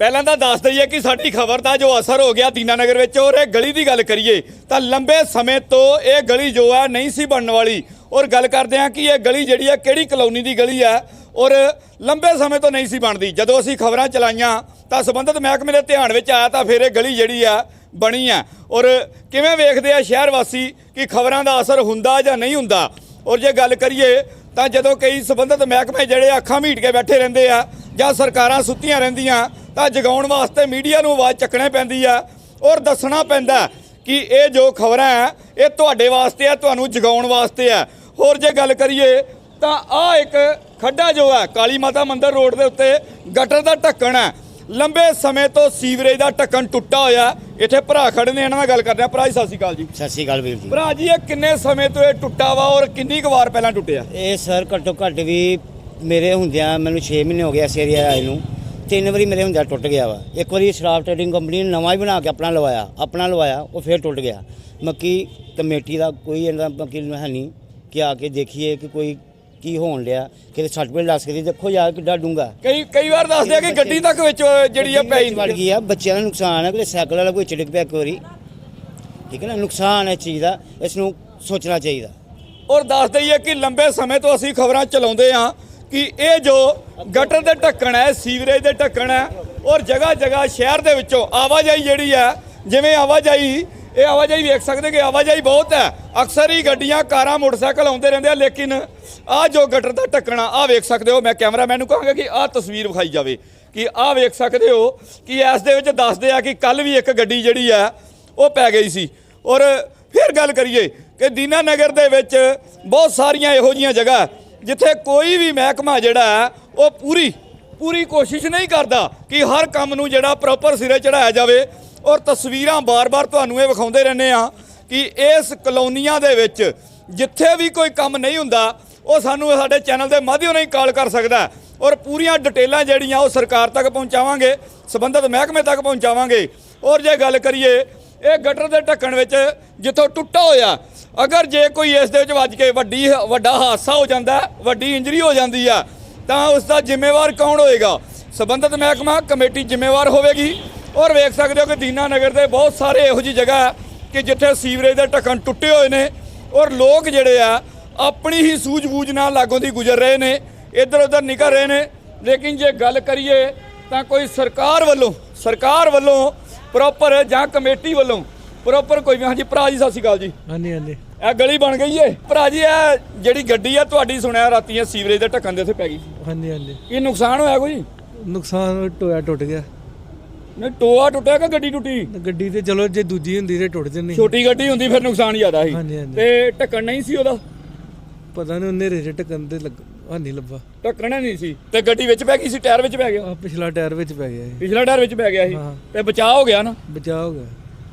ਪਹਿਲਾਂ ਤਾਂ ਦੱਸ ਦਈਏ ਕਿ ਸਾਡੀ ਖਬਰ ਦਾ ਜੋ ਅਸਰ ਹੋ ਗਿਆ ਦੀਨਾਨਗਰ ਵਿੱਚ, ਔਰ ਇਹ ਗਲੀ ਦੀ ਗੱਲ ਕਰੀਏ, ਤਾਂ ਲੰਬੇ ਸਮੇਂ ਤੋਂ ਇਹ ਗਲੀ ਜੋ ਹੈ ਨਹੀਂ ਸੀ ਬਣਨ ਵਾਲੀ। ਔਰ ਗੱਲ ਕਰਦੇ ਹਾਂ ਕਿ ਇਹ ਗਲੀ ਜਿਹੜੀ ਹੈ, ਕਿਹੜੀ ਕਲੋਨੀ ਦੀ ਗਲੀ ਹੈ, ਔਰ ਲੰਬੇ ਸਮੇਂ ਤੋਂ ਨਹੀਂ ਸੀ ਬਣਦੀ। ਜਦੋਂ ਅਸੀਂ ਖਬਰਾਂ ਚਲਾਈਆਂ, ਤਾਂ ਸੰਬੰਧਿਤ ਮਹਿਕਮੇ ਦੇ ਧਿਆਨ ਵਿੱਚ ਆਇਆ, ਤਾਂ ਫਿਰ ਇਹ ਗਲੀ ਜਿਹੜੀ ਆ ਬਣੀ ਆ ਔਰ ਕਿਵੇਂ ਵੇਖਦੇ ਆ ਸ਼ਹਿਰ ਵਾਸੀ ਕਿ ਖਬਰਾਂ ਦਾ ਅਸਰ ਹੁੰਦਾ ਜਾਂ ਨਹੀਂ ਹੁੰਦਾ? ਔਰ ਜੇ ਗੱਲ ਕਰੀਏ, ਤਾਂ ਜਦੋਂ ਕਈ ਸੰਬੰਧਿਤ ਮਹਿਕਮੇ ਜਿਹੜੇ ਅੱਖਾਂ ਮੀਟ ਕੇ ਬੈਠੇ ਰਹਿੰਦੇ ਆ, ਜਾਂ ਸਰਕਾਰਾਂ ਸੁੱਤੀਆਂ ਰਹਿੰਦੀਆਂ ਜਗਾਉਣ ਵਾਸਤੇ ਮੀਡੀਆ ਨੂੰ ਆਵਾਜ਼ ਚੱਕਣੇ ਪੈਂਦੀ ਆ ਔਰ ਦੱਸਣਾ ਪੈਂਦਾ ਕਿ ਇਹ ਜੋ ਖਬਰਾਂ ਹੈ ਇਹ ਤੁਹਾਡੇ ਵਾਸਤੇ ਆ ਤੁਹਾਨੂੰ ਜਗਾਉਣ ਵਾਸਤੇ ਆ। ਹੋਰ ਜੇ ਗੱਲ ਕਰੀਏ ਤਾਂ ਆ ਇੱਕ ਖੱਡਾ ਜੋ ਹੈ ਕਾਲੀ ਮਾਤਾ ਮੰਦਿਰ ਰੋਡ ਦੇ ਉੱਤੇ ਗਟਰ ਦਾ ਢੱਕਣ ਹੈ। ਲੰਬੇ ਸਮੇਂ ਤੋਂ ਸੀਵਰੇਜ ਦਾ ਢੱਕਣ ਟੁੱਟਾ ਹੋਇਆ। ਇੱਥੇ ਭਰਾ ਖੜੇ ਨੇ ਇਹਨਾਂ ਨਾਲ ਗੱਲ ਕਰਦੇ ਆ ਭਰਾ ਜੀ ਸਤਿ ਸ਼੍ਰੀ ਅਕਾਲ ਜੀ। ਸਤਿ ਸ਼੍ਰੀ ਅਕਾਲ ਵੀਰ ਜੀ। ਭਰਾ ਜੀ ਇਹ ਕਿੰਨੇ ਸਮੇਂ ਤੋਂ ਇਹ ਟੁੱਟਾ ਵਾ ਔਰ ਕਿੰਨੀ ਕੁ ਵਾਰ ਪਹਿਲਾਂ ਟੁੱਟਿਆ? ਇਹ ਸਰ ਘੱਟੋ ਘੱਟ ਵੀ ਮੇਰੇ ਹੁੰਦਿਆਂ ਮੈਨੂੰ 6 ਮਹੀਨੇ ਹੋ ਗਏ ਇਸ ਏਰੀਆ ਆਏ ਨੂੰ। ਤਿੰਨ ਵਾਰੀ ਮੇਰੇ ਹੁੰਦਿਆਂ ਟੁੱਟ ਗਿਆ ਵਾ। ਇੱਕ ਵਾਰੀ ਸ਼ਰਾਬ ਟ੍ਰੇਡਿੰਗ ਕੰਪਨੀ ਨੇ ਨਵਾਂ ਹੀ ਬਣਾ ਕੇ ਆਪਣਾ ਲਵਾਇਆ ਆਪਣਾ ਲਵਾਇਆ ਉਹ ਫੇਰ ਟੁੱਟ ਗਿਆ। ਮੱਕੀ ਕਮੇਟੀ ਦਾ ਕੋਈ ਇਹਦਾ ਮੱਕੀ ਹੈ ਨਹੀਂ ਕਿ ਆ ਕੇ ਦੇਖੀਏ ਕਿ ਕੋਈ ਕੀ ਹੋਣ ਲਿਆ ਸੱਟ ਪੇਟ ਲੱਗ ਸਕਦੀ ਦੇਖੋ ਯਾਰ ਕਿੱਡਾ ਡੂੰਗਾ ਕਈ ਕਈ ਵਾਰ ਦੱਸਦੇ ਆ ਕਿ ਗੱਡੀ ਤੱਕ ਵਿੱਚ ਜਿਹੜੀ ਆ ਪਈ ਵੜ ਗਈ ਆ ਬੱਚਿਆਂ ਦਾ ਨੁਕਸਾਨ ਹੈ ਕੋਈ ਸਾਈਕਲ ਵਾਲਾ ਕੋਈ ਚਿੜਕ ਪਿਆ ਇੱਕ ਵਾਰੀ। ਠੀਕ ਹੈ ਨਾ ਨੁਕਸਾਨ ਹੈ ਚੀਜ਼ ਦਾ ਇਸ ਨੂੰ ਸੋਚਣਾ ਚਾਹੀਦਾ। ਔਰ ਦੱਸ ਦਈਏ ਕਿ ਲੰਬੇ ਸਮੇਂ ਤੋਂ ਅਸੀਂ ਖਬਰਾਂ ਚਲਾਉਂਦੇ ਆ। ਕਿ ਇਹ ਜੋ ਗਟਰ ਦੇ ਢੱਕਣ ਹੈ, ਸੀਵਰੇਜ ਦੇ ਢੱਕਣ ਹੈ ਔਰ ਜਗ੍ਹਾ ਜਗ੍ਹਾ ਸ਼ਹਿਰ ਦੇ ਵਿੱਚੋਂ ਆਵਾਜਾਈ ਜਿਹੜੀ ਹੈ, ਜਿਵੇਂ ਆਵਾਜਾਈ, ਇਹ ਆਵਾਜਾਈ ਵੇਖ ਸਕਦੇ ਕਿ ਆਵਾਜਾਈ ਬਹੁਤ ਹੈ। ਅਕਸਰ ਹੀ ਗੱਡੀਆਂ, ਕਾਰਾਂ, ਮੋਟਰਸਾਈਕਲ ਆਉਂਦੇ ਰਹਿੰਦੇ ਆ, ਲੇਕਿਨ ਆ ਜੋ ਗਟਰ ਦਾ ਢੱਕਣਾ ਆ ਵੇਖ ਸਕਦੇ ਹੋ। ਮੈਂ ਕੈਮਰਾਮੈਨ ਨੂੰ ਕਹਾਂਗਾ ਕਿ ਆ ਤਸਵੀਰ ਵਿਖਾਈ ਜਾਵੇ ਕਿ ਆ ਵੇਖ ਸਕਦੇ ਹੋ ਕਿ ਇਸ ਦੇ ਵਿੱਚ ਦੱਸਦੇ ਆ ਕਿ ਕੱਲ ਵੀ ਇੱਕ ਗੱਡੀ ਜਿਹੜੀ ਆ ਉਹ ਪੈ ਗਈ ਸੀ। ਔਰ ਫਿਰ ਗੱਲ ਕਰੀਏ ਕਿ ਦੀਨਾਨਗਰ ਦੇ ਵਿੱਚ ਬਹੁਤ ਸਾਰੀਆਂ ਇਹੋ ਜੀਆਂ ਜਗ੍ਹਾ ਜਿੱਥੇ ਕੋਈ ਵੀ ਮਹਿਕਮਾ ਜਿਹੜਾ ਹੈ, ਉਹ ਪੂਰੀ ਪੂਰੀ ਕੋਸ਼ਿਸ਼ ਨਹੀਂ ਕਰਦਾ ਕਿ ਹਰ ਕੰਮ ਨੂੰ ਜਿਹੜਾ ਪ੍ਰੋਪਰ ਸਿਰੇ ਚੜਾਇਆ ਜਾਵੇ। ਔਰ ਤਸਵੀਰਾਂ ਬਾਰ-ਬਾਰ ਤੁਹਾਨੂੰ ਇਹ ਵਿਖਾਉਂਦੇ ਰਹਿੰਦੇ ਆ ਕਿ ਇਸ ਕਲੋਨੀਆਂ ਦੇ ਵਿੱਚ ਜਿੱਥੇ ਵੀ ਕੋਈ ਕੰਮ ਨਹੀਂ ਹੁੰਦਾ, ਉਹ ਸਾਨੂੰ ਸਾਡੇ ਚੈਨਲ ਦੇ ਮਾਧਿਅਮ ਰਾਹੀਂ ਕਾਲ ਕਰ ਸਕਦਾ ਔਰ ਪੂਰੀਆਂ ਡਿਟੇਲਾਂ ਜਿਹੜੀਆਂ ਉਹ ਸਰਕਾਰ ਤੱਕ ਪਹੁੰਚਾਵਾਂਗੇ, ਸਬੰਧਤ ਮਹਿਕਮੇ ਤੱਕ ਪਹੁੰਚਾਵਾਂਗੇ। ਔਰ ਜੇ ਗੱਲ ਕਰੀਏ, ਇਹ ਗਟਰ ਦੇ ਢੱਕਣ ਵਿੱਚ ਜਿੱਥੋਂ ਟੁੱਟਾ ਹੋਇਆ ਅਗਰ ਜੇ ਕੋਈ ਇਸ ਦੇ ਵਿੱਚ ਵੱਜ ਕੇ ਵੱਡੀ ਵੱਡਾ ਹਾਦਸਾ ਹੋ ਜਾਂਦਾ, ਵੱਡੀ ਇੰਜਰੀ ਹੋ ਜਾਂਦੀ ਆ, ਤਾਂ ਉਸ ਦਾ ਜ਼ਿੰਮੇਵਾਰ ਕੌਣ ਹੋਏਗਾ? ਸਬੰਧਤ ਮਹਿਕਮਾ, ਕਮੇਟੀ ਜ਼ਿੰਮੇਵਾਰ ਹੋਵੇਗੀ। ਔਰ ਵੇਖ ਸਕਦੇ ਹੋ ਕਿ ਦੀਨਾ ਨਗਰ ਦੇ ਬਹੁਤ ਸਾਰੇ ਇਹੋ ਜਿਹੀ ਜਗ੍ਹਾ ਹੈ ਕਿ ਜਿੱਥੇ ਸੀਵਰੇਜ ਦੇ ਢੱਕਣ ਟੁੱਟੇ ਹੋਏ ਨੇ। ਔਰ ਲੋਕ ਜਿਹੜੇ ਆ, ਆਪਣੀ ਹੀ ਸੂਝ-ਬੂਝ ਨਾਲ ਲਾਗੋਂ ਦੀ ਗੁਜ਼ਰ ਰਹੇ ਨੇ ਇੱਧਰ ਉੱਧਰ ਨਿਕਲ ਰਹੇ ਨੇ। ਲੇਕਿਨ ਜੇ ਗੱਲ ਕਰੀਏ, ਤਾਂ ਕੋਈ ਸਰਕਾਰ ਵੱਲੋਂ ਸਰਕਾਰ ਵੱਲੋਂ ਪ੍ਰੋਪਰ ਜਾਂ ਕਮੇਟੀ ਵੱਲੋਂ ਪ੍ਰੋਪਰ ਕੋਈ ਵੀ ਹਾਂਜੀ ਭਰਾ ਜੀ ਸਤਿ ਸ਼੍ਰੀ ਅਕਾਲ ਜੀ। ਹਾਂਜੀ ਹਾਂਜੀ। ਇਹ ਗਲੀ ਬਣ ਗਈ ਏ। ਭਰਾ ਜੀ ਇਹ ਜਿਹੜੀ ਗੱਡੀ ਆ ਤੁਹਾਡੀ ਸੁਣਿਆ ਰਾਤੀ ਇਹ ਸੀਵਰੇਜ ਦੇ ਢੱਕਣ ਦੇ ਉੱਤੇ ਪੈ ਗਈ ਸੀ। ਹਾਂਜੀ ਹਾਂਜੀ। ਕੀ ਨੁਕਸਾਨ ਹੋਇਆ ਕੋਈ? ਨੁਕਸਾਨ ਟੋਇਆ ਟੁੱਟ ਗਿਆ। ਨਹੀਂ ਟੋਆ ਟੁੱਟਿਆ ਕਿ ਗੱਡੀ ਟੁੱਟੀ? ਗੱਡੀ ਤੇ ਚਲੋ ਜੇ ਦੂਜੀ ਹੁੰਦੀ ਤੇ ਟੁੱਟ ਜੰਨੀ ਛੋਟੀ ਗੱਡੀ ਹੁੰਦੀ ਫਿਰ ਨੁਕਸਾਨ ਜ਼ਿਆਦਾ ਸੀ। ਹਾਂਜੀ, ਹਾਂਜੀ। ਤੇ ਢੱਕਣ ਨਹੀਂ ਸੀ ਉਹਦਾ? ਪਤਾ ਨਹੀਂ ਉਹਨੇ ਰੇਜੇ ਟਕਨ ਤੇ ਲੱਗ ਹਾਨੀ ਲੱਭਾ। ਢੱਕਣਾ ਨਹੀਂ ਸੀ। ਤੇ ਗੱਡੀ ਵਿੱਚ ਪੈ ਗਈ ਸੀ ਟਾਇਰ ਵਿੱਚ ਪੈ ਗਿਆ? ਆ ਪਿਛਲਾ ਟਾਇਰ ਵਿੱਚ ਪੈ ਗਿਆ ਇਹ। ਪਿਛਲਾ ਟਾਇਰ ਵਿੱਚ ਪੈ ਗਿਆ ਸੀ। ਹਾਂ। ਤੇ ਬਚਾਅ ਹੋ ਗਿਆ ਨਾ? ਬਚਾਅ ਹੋ ਗਿਆ।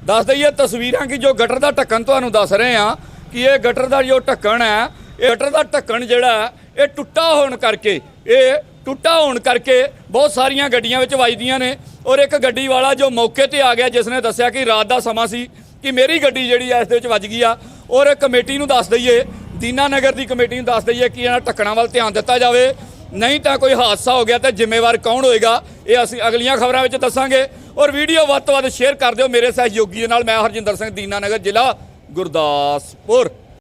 ਦੱਸ ਦਈਏ ਤਸਵੀਰਾਂ ਕਿ ਜੋ ਗਟਰ ਦਾ ਢੱਕਣ ਤੁਹਾਨੂੰ ਦੱਸ ਰਹੇ ਆ ਕਿ ਇਹ ਗਟਰ ਦਾ ਜੋ ਢੱਕਣ ਹੈ ਇਹ ਗਟਰ ਦਾ ਢੱਕਣ ਜਿਹੜਾ ਹੈ, ਇਹ ਟੁੱਟਾ ਹੋਣ ਕਰਕੇ ਇਹ ਟੁੱਟਾ ਹੋਣ ਕਰਕੇ ਬਹੁਤ ਸਾਰੀਆਂ ਗੱਡੀਆਂ ਵਿੱਚ ਵੱਜਦੀਆਂ ਨੇ ਔਰ ਇੱਕ ਗੱਡੀ ਵਾਲਾ ਜੋ ਮੌਕੇ ਤੇ ਆ ਗਿਆ ਜਿਸ ਨੇ ਦੱਸਿਆ ਕਿ ਰਾਤ ਦਾ ਸਮਾਂ ਸੀ ਕਿ ਮੇਰੀ ਗੱਡੀ ਜਿਹੜੀ ਆ ਇਸ ਦੇ ਵਿੱਚ ਵੱਜ ਗਈ ਆ ਔਰ ਕਮੇਟੀ ਨੂੰ ਦੱਸ ਦਈਏ ਦੀਨਾਨਗਰ ਦੀ ਕਮੇਟੀ ਨੂੰ ਦੱਸ ਦਈਏ ਕਿ ਇਹਨਾਂ ਢੱਕਣਾਂ ਵੱਲ ਧਿਆਨ ਦਿੱਤਾ ਜਾਵੇ। ਨਹੀਂ ਤਾਂ ਕੋਈ ਹਾਦਸਾ ਹੋ ਗਿਆ ਤਾਂ ਜ਼ਿੰਮੇਵਾਰ ਕੌਣ ਹੋਏਗਾ? ਇਹ ਅਸੀਂ ਅਗਲੀਆਂ ਖਬਰਾਂ ਵਿੱਚ ਦੱਸਾਂਗੇ। ਔਰ ਵੀਡੀਓ ਵੱਧ ਤੋਂ ਵੱਧ ਸ਼ੇਅਰ ਕਰ ਦਿਓ ਮੇਰੇ ਸਹਿਯੋਗੀ ਦੇ ਨਾਲ। ਮੈਂ ਹਰਜਿੰਦਰ ਸਿੰਘ ਦੀਨਾਨਗਰ ਜ਼ਿਲ੍ਹਾ ਗੁਰਦਾਸਪੁਰ।